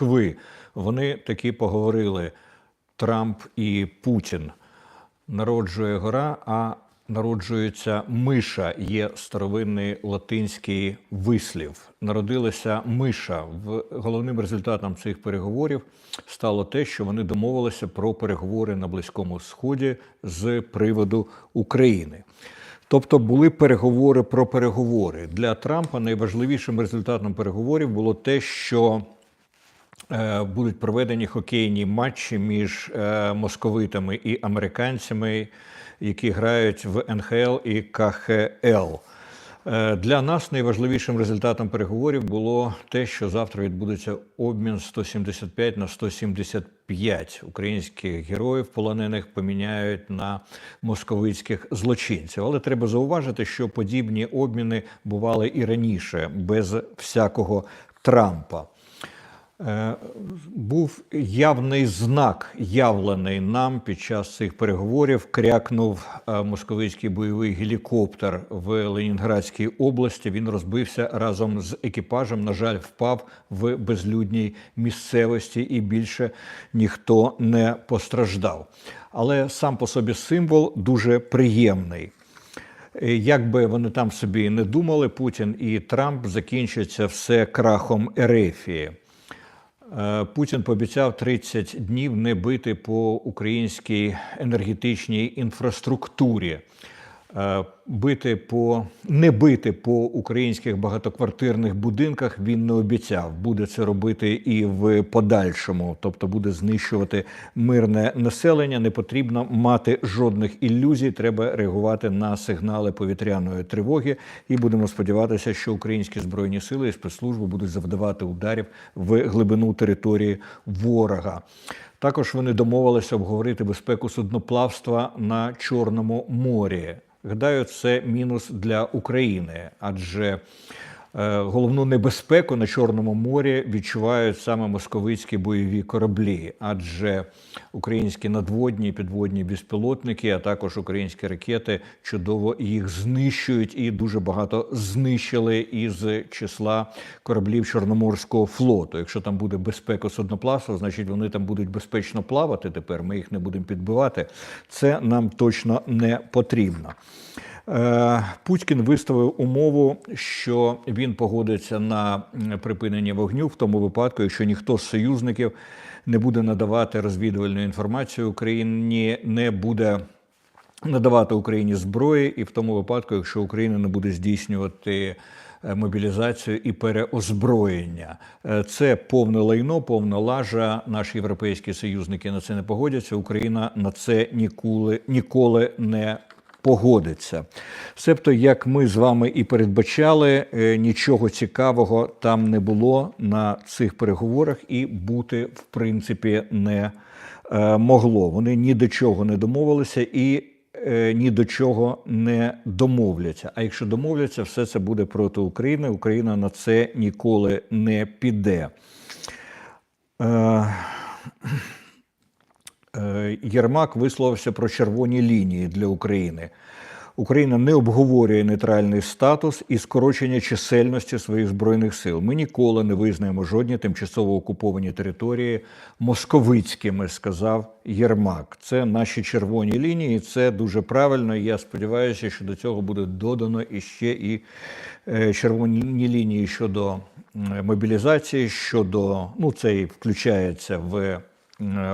Москви. Вони таки поговорили Трамп і Путін. Народжує гора, а народжується миша. Є старовинний латинський вислів. Народилася миша. Головним результатом цих переговорів стало те, що вони домовилися про переговори на Близькому Сході з приводу України. Тобто були переговори про переговори для Трампа. Найважливішим результатом переговорів було те, що будуть проведені хокейні матчі між е, московитами і американцями, які грають в НХЛ і КХЛ. Е, Для нас найважливішим результатом переговорів було те, що завтра відбудеться обмін 175 на 175 українських героїв полонених поміняють на московицьких злочинців. Але треба зауважити, що подібні обміни бували і раніше без всякого Трампа. Е, Був явний знак, явлений нам під час цих переговорів. Крякнув е, московицький бойовий гелікоптер в Ленінградській області. Він розбився разом з екіпажем. На жаль, впав в безлюдній місцевості, і більше ніхто не постраждав. Але сам по собі символ дуже приємний. Е, Як би вони там собі не думали, Путін і Трамп закінчиться все крахом Ерефії. Е, Путін пообіцяв 30 днів не бити по українській енергетичній інфраструктурі, бити по не бити по українських багатоквартирних будинках. Він не обіцяв. Буде це робити і в подальшому, тобто буде знищувати мирне населення. Не потрібно мати жодних ілюзій. Треба реагувати на сигнали повітряної тривоги. І будемо сподіватися, що українські збройні сили і спецслужби будуть завдавати ударів в глибину території ворога. Також вони домовилися обговорити безпеку судноплавства на Чорному морі. Гадаю, це мінус для України, адже головну небезпеку на Чорному морі відчувають саме московицькі бойові кораблі, адже українські надводні підводні безпілотники, а також українські ракети чудово їх знищують і дуже багато знищили із числа кораблів Чорноморського флоту. Якщо там буде безпека судноплавства, значить вони там будуть безпечно плавати. Тепер ми їх не будемо підбивати. Це нам точно не потрібно. Е, Путін виставив умову, що він погодиться на припинення вогню в тому випадку, якщо ніхто з союзників не буде надавати розвідувальну інформацію Україні, не буде надавати Україні зброї, і в тому випадку, якщо Україна не буде здійснювати е, мобілізацію і переозброєння, Е, це повне лайно, повна лажа. Наші європейські союзники на це не погодяться. Україна на це ніколи ніколи не погодиться. Себто, як ми з вами і передбачали, е, нічого цікавого там не було на цих переговорах, і бути в принципі не е, могло. Вони ні до чого не домовилися і е, ні до чого не домовляться. А якщо домовляться, все це буде проти України. Україна на це ніколи не піде. Е, Єрмак висловився про червоні лінії для України. Україна не обговорює нейтральний статус і скорочення чисельності своїх збройних сил. Ми ніколи не визнаємо жодні тимчасово окуповані території московицькими, сказав Єрмак. Це наші червоні лінії. Це дуже правильно. Я сподіваюся, що до цього буде додано іще і е, червоні лінії щодо мобілізації, щодо ну це і включається в е,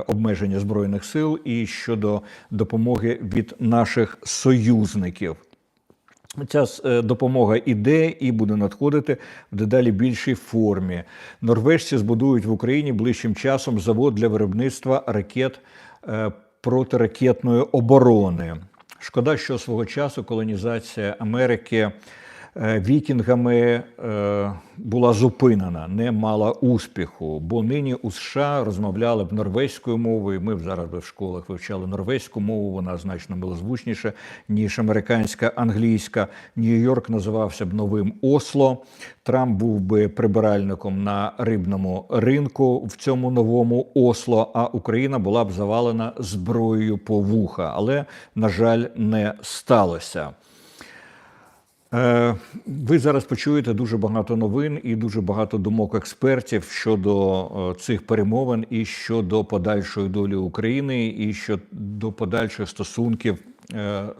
обмеження збройних сил і щодо допомоги від наших союзників. Ця е, допомога іде і буде надходити в дедалі більшій формі. Норвежці збудують в Україні ближчим часом завод для виробництва ракет е, протиракетної оборони. Шкода, що свого часу колонізація Америки е, вікінгами е, була зупинена, не мала успіху. Бо нині у США розмовляли б норвезькою мовою. Ми б зараз би в школах вивчали норвезьку мову. Вона значно милозвучніша, ніж американська англійська. Нью-Йорк називався б новим Осло. Трамп був би прибиральником на рибному ринку в цьому новому Осло. А Україна була б завалена зброєю по вуха. Але на жаль, не сталося. Е, Ви зараз почуєте дуже багато новин і дуже багато думок експертів щодо е, цих перемовин і щодо подальшої долі України, і щодо подальших стосунків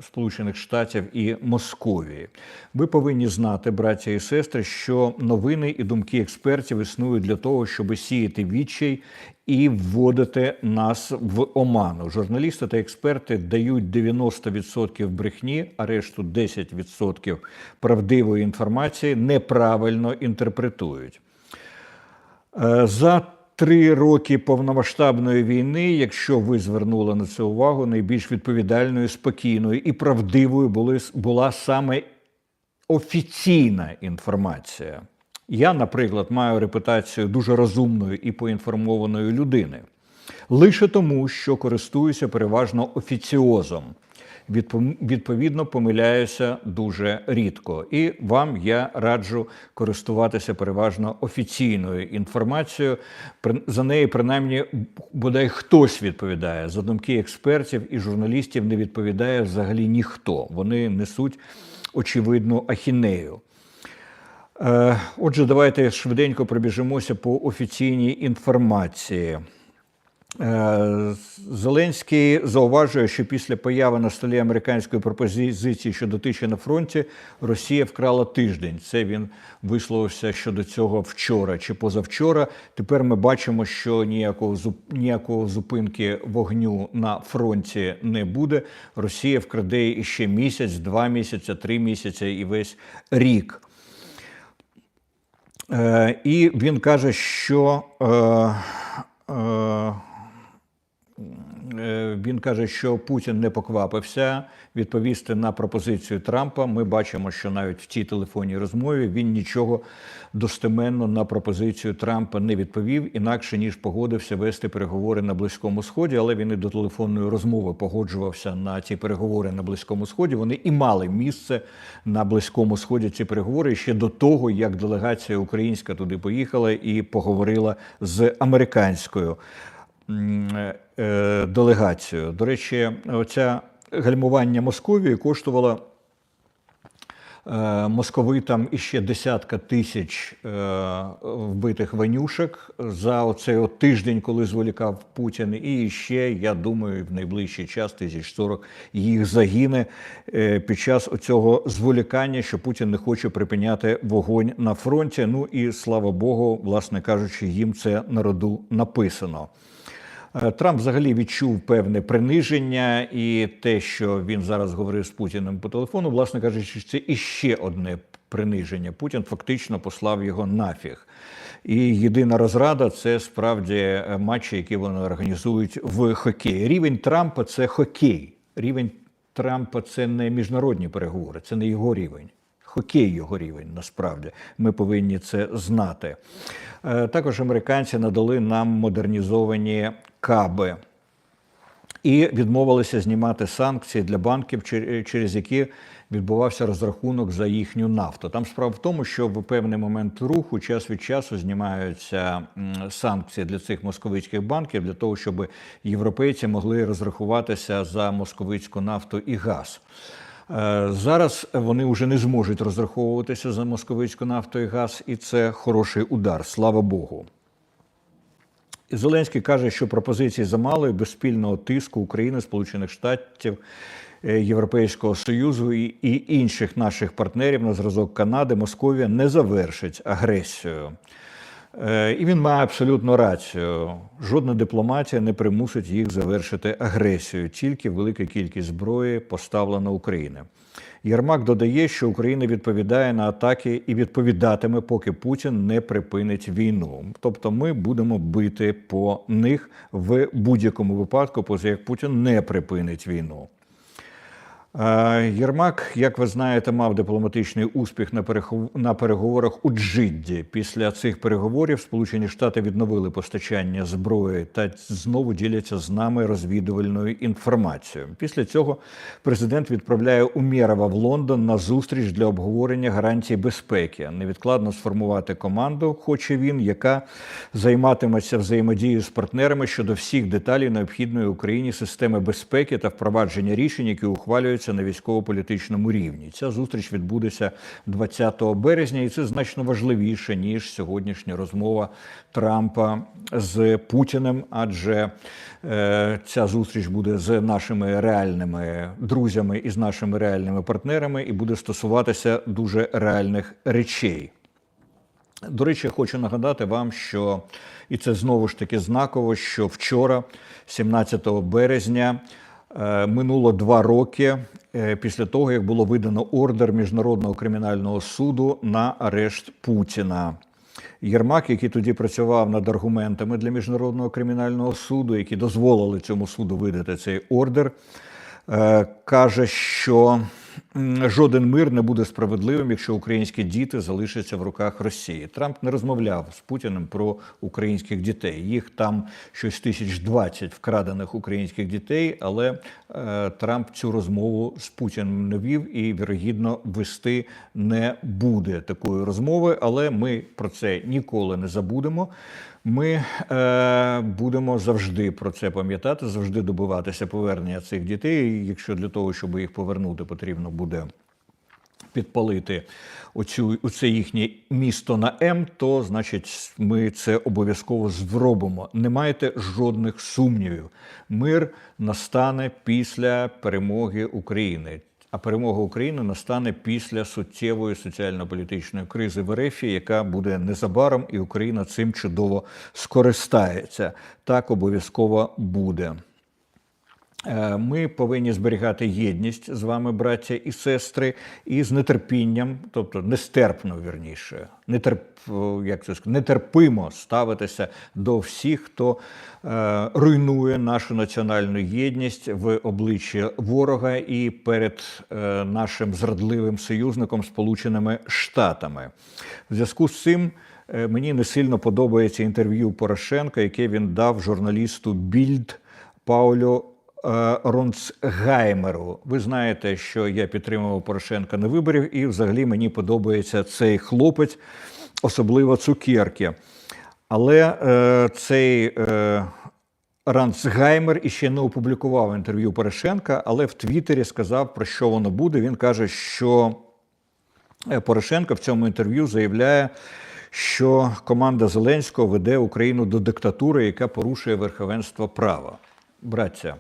Сполучених Штатів і Московії. Ви повинні знати, браття і сестри, що новини і думки експертів існують для того, щоб сіяти відчай і вводити нас в оману. Журналісти та експерти дають 90% брехні, а решту 10% правдивої інформації неправильно інтерпретують. Е, За три роки повномасштабної війни, якщо ви звернули на це увагу, найбільш відповідальною, спокійною і правдивою були, була саме офіційна інформація. Я, наприклад, маю репутацію дуже розумної і поінформованої людини лише тому, що користуюся переважно офіціозом. Відповідно, помиляюся дуже рідко. І вам я раджу користуватися переважно офіційною інформацією. За неї, принаймні, бодай хтось відповідає. За думки експертів і журналістів не відповідає взагалі ніхто. Вони несуть очевидну ахінею. Е, Отже, давайте швиденько пробіжимося по офіційній інформації. Е, Зеленський зауважує, що після появи на столі американської пропозиції щодо тиші на фронті Росія вкрала тиждень. Це він висловився щодо цього вчора чи позавчора. Тепер ми бачимо, що ніякого ніякого зупинки вогню на фронті не буде. Росія вкраде іще місяць, два місяці, три місяці і весь рік. Е, і він каже, що е, е, він каже, що Путін не поквапився відповісти на пропозицію Трампа. Ми бачимо, що навіть в цій телефонній розмові він нічого достеменно на пропозицію Трампа не відповів, інакше ніж погодився вести переговори на Близькому Сході, але він і до телефонної розмови погоджувався на ці переговори на Близькому Сході. Вони і мали місце на Близькому Сході ці переговори ще до того, як делегація українська туди поїхала і поговорила з американською м, е. До речі, оця гальмування Московії коштувало е, московитам іще десятка тисяч е, вбитих ванюшек за оцей от тиждень, коли зволікав Путін. І ще, я думаю, в найближчий час тисяч 40 їх загине е, під час оцього зволікання, що Путін не хоче припиняти вогонь на фронті. Ну і слава Богу, власне кажучи, їм це на роду написано. Е, Трамп взагалі відчув певне приниження, і те, що він зараз говорив з Путіним по телефону, власне кажучи, це іще одне приниження. Путін фактично послав його нафіг. І єдина розрада це справді е, матчі, які вони організують в хокеї. Рівень Трампа це хокей. Рівень Трампа це не міжнародні переговори, це не його рівень. Хокей його рівень насправді. Ми повинні це знати. Е, Також американці надали нам модернізовані каби і відмовилися знімати санкції для банків, через які відбувався розрахунок за їхню нафту. Там справа в тому, що в певний момент руху час від часу знімаються санкції для цих московицьких банків для того, щоб європейці могли розрахуватися за московицьку нафту і газ. Е, Зараз вони вже не зможуть розраховуватися за московицьку нафту і газ, і це хороший удар, слава Богу. Зеленський каже, що пропозиції замало і без спільного тиску України, Сполучених Штатів, е, Європейського Союзу і, і інших наших партнерів на зразок Канади Московія не завершить агресію. Е, І він має абсолютно рацію. Жодна дипломатія не примусить їх завершити агресію, тільки велика кількість зброї поставлена Україні. Єрмак додає, що Україна відповідає на атаки і відповідатиме, поки Путін не припинить війну. Тобто, ми будемо бити по них в будь-якому випадку, поза як Путін не припинить війну. Е, Єрмак, як ви знаєте, мав дипломатичний успіх на переговорах у Джидді. Після цих переговорів Сполучені Штати відновили постачання зброї та знову діляться з нами розвідувальною інформацією. Після цього президент відправляє Умєрова в Лондон на зустріч для обговорення гарантій безпеки. Невідкладно сформувати команду, хоче він, яка займатиметься взаємодією з партнерами щодо всіх деталей необхідної Україні системи безпеки та впровадження рішень, які ухвалюються домовляться на військово-політичному рівні. Ця зустріч відбудеться 20 березня, і це значно важливіше ніж сьогоднішня розмова Трампа з Путіним, адже е, ця зустріч буде з нашими реальними друзями і з нашими реальними партнерами, і буде стосуватися дуже реальних речей. До речі, хочу нагадати вам, що і це знову ж таки знаково, що вчора, 17 березня, минуло два роки е, після того, як було видано ордер Міжнародного кримінального суду на арешт Путіна. Єрмак, який тоді працював над аргументами для міжнародного кримінального суду, які дозволили цьому суду видати цей ордер, е, каже, що жоден мир не буде справедливим, якщо українські діти залишаться в руках Росії. Трамп не розмовляв з Путіним про українських дітей. Їх там щось тисяч двадцять вкрадених українських дітей, але е, Трамп цю розмову з Путіним не вів і, вірогідно, вести не буде такої розмови. Але ми про це ніколи не забудемо. Ми е, будемо завжди про це пам'ятати, завжди добиватися повернення цих дітей. Якщо для того, щоб їх повернути, потрібно буде підпалити оцю, оце їхнє місто на М, то значить ми це обов'язково зробимо. Не майте жодних сумнівів. Мир настане після перемоги України. А перемога України настане після суттєвої соціально-політичної кризи в РФ, яка буде незабаром, і Україна цим чудово скористається. Так обов'язково буде. Е, Ми повинні зберігати єдність з вами, браття і сестри, і з нетерпінням, тобто нестерпно вірніше, нетерп, як це сказати, нетерпимо ставитися до всіх, хто е, руйнує нашу національну єдність в обличчі ворога і перед е, нашим зрадливим союзником Сполученими Штатами. В зв'язку з цим. е, Мені не сильно подобається інтерв'ю Порошенка, яке він дав журналісту Більд Паулю Ронцгаймеру. Ви знаєте, що я підтримував Порошенка на виборів, і взагалі мені подобається цей хлопець, особливо цукерки. Але е, цей е, Ранцгаймер іще не опублікував інтерв'ю Порошенка, але в Твіттері сказав, про що воно буде. Він каже, що Е, Порошенко в цьому інтерв'ю заявляє, що команда Зеленського веде Україну до диктатури, яка порушує верховенство права. Браття,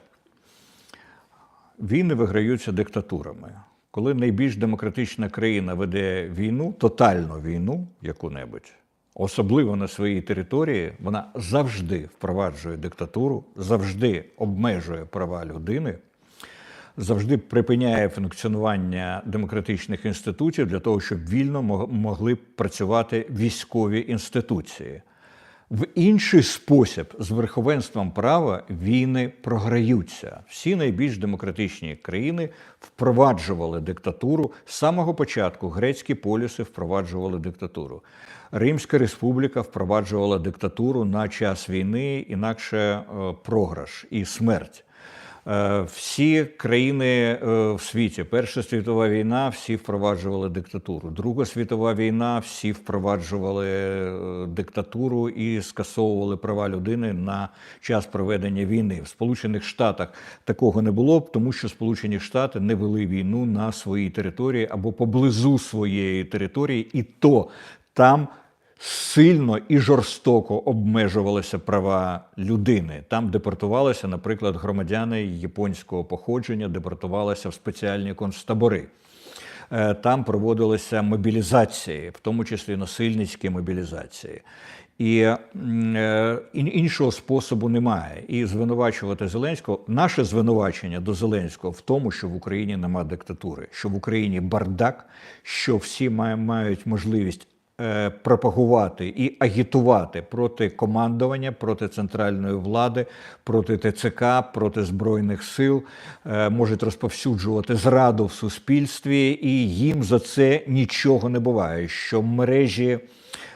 війни виграються диктатурами. Коли найбільш демократична країна веде війну, тотальну війну яку-небудь, особливо на своїй території, вона завжди впроваджує диктатуру, завжди обмежує права людини завжди припиняє функціонування демократичних інститутів для того, щоб вільно мог- могли працювати військові інституції. В інший спосіб з верховенством права війни програються. Всі найбільш демократичні країни впроваджували диктатуру з самого початку. Грецькі полюси впроваджували диктатуру. Римська республіка впроваджувала диктатуру на час війни, інакше е, програш і смерть. Е, Всі країни е, в світі, Перша світова війна, всі впроваджували диктатуру. Друга світова війна, всі впроваджували е, диктатуру і скасовували права людини на час проведення війни. В Сполучених Штатах такого не було, тому що Сполучені Штати не вели війну на своїй території або поблизу своєї території, і то там сильно і жорстоко обмежувалися права людини. Там депортувалися, наприклад, громадяни японського походження, депортувалися в спеціальні концтабори. Е, Там проводилися мобілізації, в тому числі насильницькі мобілізації. І е, іншого способу немає. І звинувачувати Зеленського, наше звинувачення до Зеленського в тому, що в Україні нема диктатури, що в Україні бардак, що всі мають можливість пропагувати і агітувати проти командування, проти центральної влади, проти ТЦК, проти збройних сил, е, можуть розповсюджувати зраду в суспільстві, і їм за це нічого не буває. Що мережі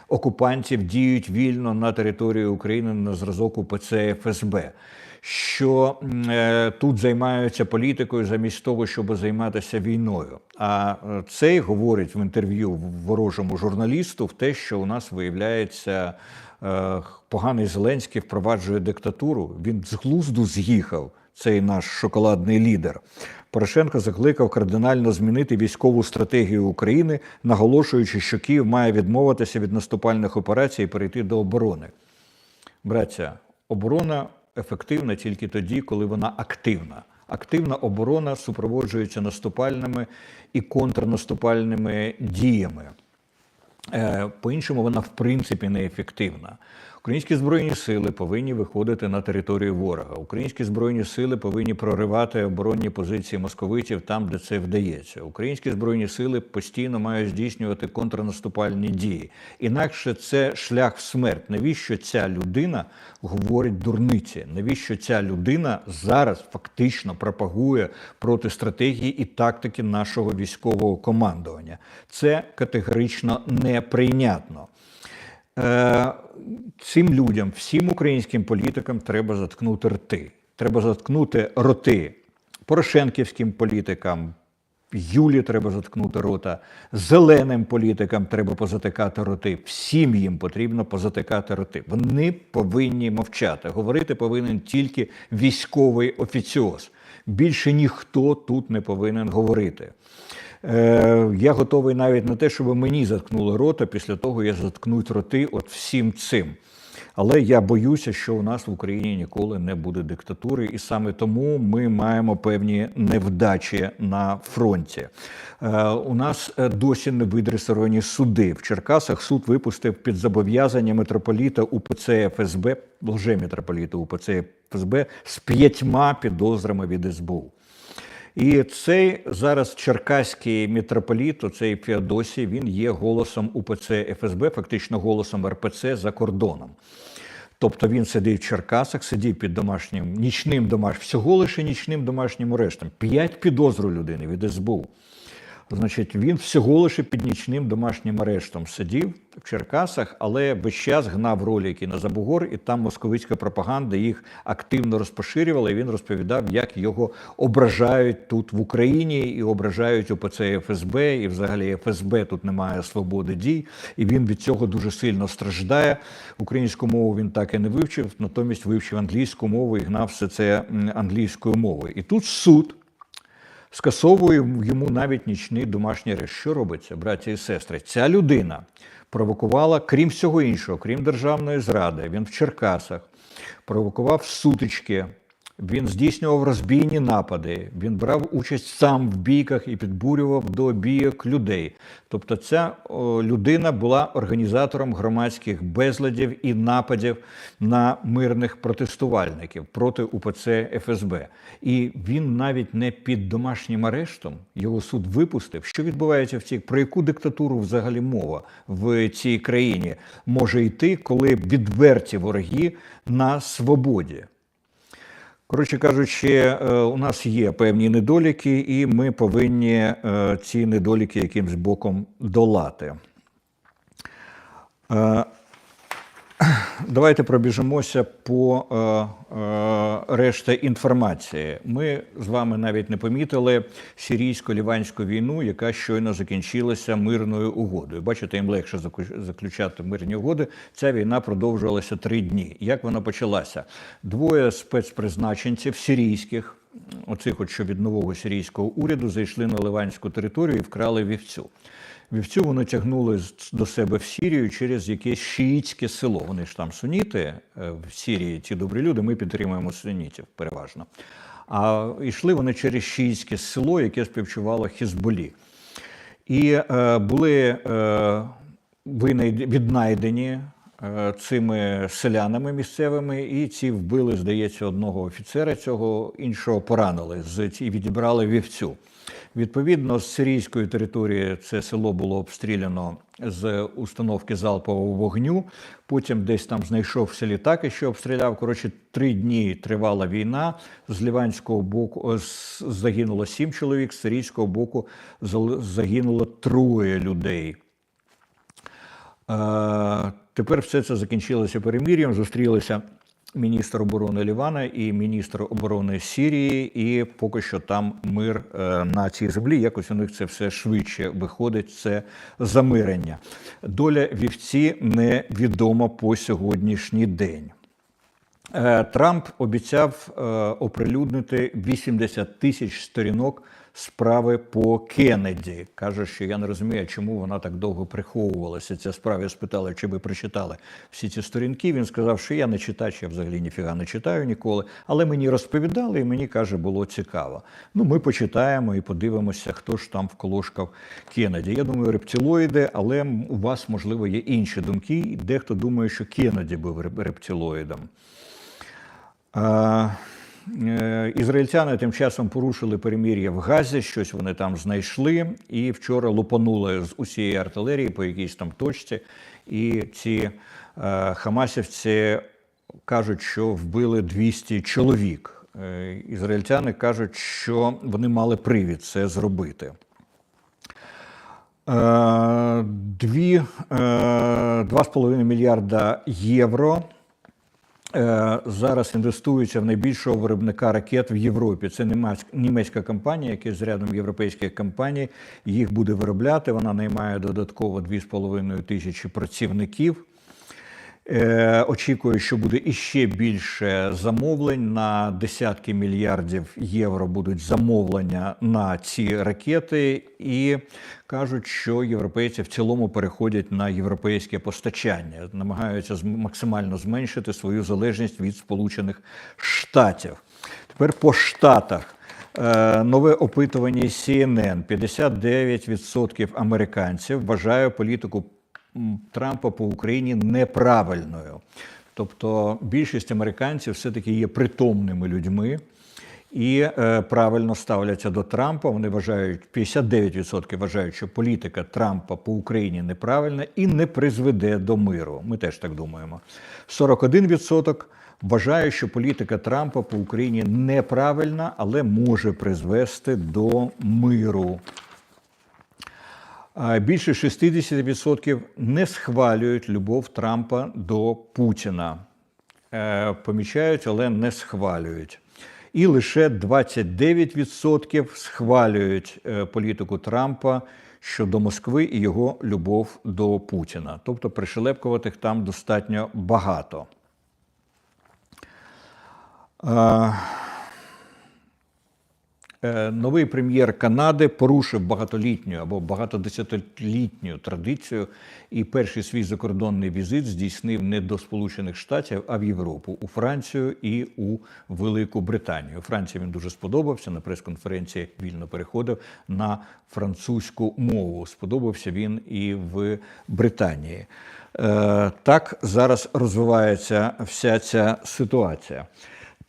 окупантів діють вільно на території України на зразок УПЦ ФСБ. Що е, тут займаються політикою замість того, щоб займатися війною. А е, цей говорить в інтерв'ю ворожому журналісту в те, що у нас виявляється е, поганий Зеленський впроваджує диктатуру. Він з глузду з'їхав. цей наш шоколадний лідер. Порошенко закликав кардинально змінити військову стратегію України, наголошуючи, що Київ має відмовитися від наступальних операцій і перейти до оборони. Браття, оборона ефективна тільки тоді, коли вона активна. Активна оборона супроводжується наступальними і контрнаступальними діями. Е, По-іншому вона в принципі неефективна. Українські збройні сили повинні виходити на територію ворога. Українські збройні сили повинні проривати оборонні позиції московитів там, де це вдається. Українські збройні сили постійно мають здійснювати контрнаступальні дії. Інакше це шлях в смерть. Навіщо ця людина говорить дурниці? Навіщо ця людина зараз фактично пропагує проти стратегії і тактики нашого військового командування? Це категорично неприйнятно. Е, Цим людям, всім українським політикам треба заткнути рти. Треба заткнути роти порошенківським політикам, Юлі треба заткнути рота, зеленим політикам треба позатикати роти. Всім їм потрібно позатикати роти. Вони повинні мовчати. Говорити повинен тільки військовий офіціоз. Більше ніхто тут не повинен говорити. Е, я готовий навіть на те, щоб мені заткнули рота після того, як заткнуть роти от всім цим. Але я боюся, що у нас в Україні ніколи не буде диктатури, і саме тому ми маємо певні невдачі на фронті. Е, у нас е, досі не видресовані суди. В Черкасах суд випустив під зобов'язання митрополіта УПЦ ФСБ, лже-митрополіта УПЦ ФСБ з п'ятьма підозрами від СБУ. І цей зараз черкаський мітрополіт, цей Феодосій, він є голосом УПЦ ФСБ, фактично голосом РПЦ за кордоном. Тобто він сидить в Черкасах, сидів під домашнім нічним домашнім, всього лише нічним домашнім арештом. П'ять підозр у людини від СБУ. Значить, він всього лише під нічним домашнім арештом сидів в Черкасах, але весь час гнав ролики на Забугор, і там московицька пропаганда їх активно розпоширювала. І він розповідав, як його ображають тут в Україні і ображають ОПЦ ФСБ, і взагалі ФСБ тут немає свободи дій, і він від цього дуже сильно страждає. Українську мову він так і не вивчив, натомість вивчив англійську мову і гнав все це англійською мовою. І тут суд скасовує йому навіть нічний домашній арешт. Що робиться, браті і сестри? Ця людина провокувала, крім всього іншого, крім державної зради, він в Черкасах провокував сутички. Він здійснював розбійні напади, він брав участь сам в бійках і підбурював до бійок людей. Тобто, ця людина була організатором громадських безладів і нападів на мирних протестувальників проти УПЦ ФСБ. І він навіть не під домашнім арештом його суд випустив. Що відбувається в цій про яку диктатуру взагалі мова в цій країні може йти, коли відверті вороги на свободі? Коротше кажучи, е, у нас є певні недоліки, і ми повинні е, ці недоліки якимсь боком долати. Давайте пробіжимося по е, е, решті інформації. Ми з вами навіть не помітили сирійсько-ліванську війну, яка щойно закінчилася мирною угодою. Бачите, їм легше заключати мирні угоди. Ця війна продовжувалася три дні. Як вона почалася? Двоє спецпризначенців сирійських, оцих, от що від нового сирійського уряду, зайшли на ливанську територію і вкрали вівцю. Вівцю вони тягнули до себе в Сірію через якесь шиїтське село. Вони ж там суніти е, в Сірії, ці добрі люди. Ми підтримуємо сунітів переважно. А йшли вони через шиїтське село, яке співчувало Хізболі. І е, були е, віднайдені е, цими селянами місцевими, і ці вбили, здається, одного офіцера цього, іншого поранили і відібрали вівцю. Відповідно, з сирійської території це село було обстріляно з установки залпового вогню. Потім десь там знайшовся літак, і що обстріляв. Коротше, три дні тривала війна. З ліванського боку е, загинуло сім чоловік, з сирійського боку загинуло троє людей. Е, Тепер все це закінчилося перемир'ям. Зустрілися міністр оборони Лівана і міністр оборони Сірії, і поки що там мир е, на цій землі. Якось у них це все швидше виходить. Це замирення. Доля вівці невідома по сьогоднішній день. Е, Трамп обіцяв е, оприлюднити 80 тисяч сторінок справи по Кеннеді. Каже, що я не розумію, чому вона так довго приховувалася. Ця справа я спитала, чи ви прочитали всі ці сторінки. Він сказав, що я не читач, я взагалі ніфіга не читаю ніколи. Але мені розповідали, і мені каже, було цікаво. Ну, ми почитаємо і подивимося, хто ж там вколошкав Кеннеді. Я думаю, рептилоїди, але у вас можливо є інші думки. Дехто думає, що Кеннеді був реп- рептилоїдом. А, Ізраїльтяни тим часом порушили перемір'я в Газі, щось вони там знайшли, і вчора лупанули з усієї артилерії по якійсь там точці. І ці е, хамасівці кажуть, що вбили 200 чоловік. Е, Ізраїльтяни кажуть, що вони мали привід це зробити. Е, Дві, е, 2,5 мільярда євро е, зараз інвестуються в найбільшого виробника ракет в Європі. Це німець- німецька компанія, яка з рядом європейських компаній їх буде виробляти. Вона наймає додатково 2,5 тисячі працівників. Е, Очікую, що буде іще більше замовлень на десятки мільярдів євро будуть замовлення на ці ракети, і кажуть, що європейці в цілому переходять на європейське постачання, намагаються максимально зменшити свою залежність від Сполучених Штатів. Тепер по штатах. Е, Нове опитування CNN. 59% американців вважає політику Трампа по Україні неправильною. Тобто більшість американців все-таки є притомними людьми і е, правильно ставляться до Трампа. Вони вважають, 59% вважають, що політика Трампа по Україні неправильна і не призведе до миру. Ми теж так думаємо. 41% вважає, що політика Трампа по Україні неправильна, але може призвести до миру. Більше 60% не схвалюють любов Трампа до Путіна. Е, Помічають, але не схвалюють. І лише 29% схвалюють е, політику Трампа щодо Москви і його любов до Путіна. Тобто пришелепкуватих там достатньо багато. Е, Новий прем'єр Канади порушив багатолітню або багатодесятилітню традицію і перший свій закордонний візит здійснив не до Сполучених Штатів, а в Європу, у Францію і у Велику Британію. У Франції він дуже сподобався. На прес-конференції вільно переходив на французьку мову. Сподобався він і в Британії. Е, Так зараз розвивається вся ця ситуація.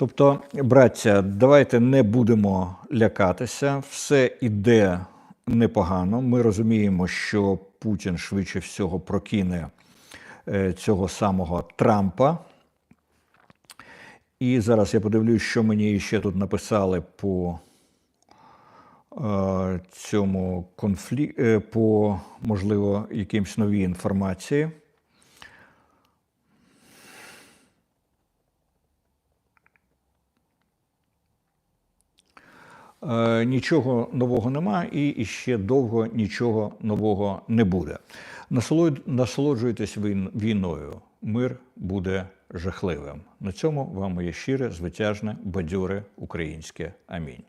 Тобто, браття, давайте не будемо лякатися, все іде непогано. Ми розуміємо, що Путін швидше всього прокине е, цього самого Трампа. І зараз я подивлюсь, що мені ще тут написали по е, цьому конфлікті, по, можливо, якимсь новій інформації. Нічого нового нема, і ще довго нічого нового не буде. Насолод- Насолоджуйтесь війн- війною. Мир буде жахливим. На цьому вам моє щире, звитяжне, бадьоре українське амінь.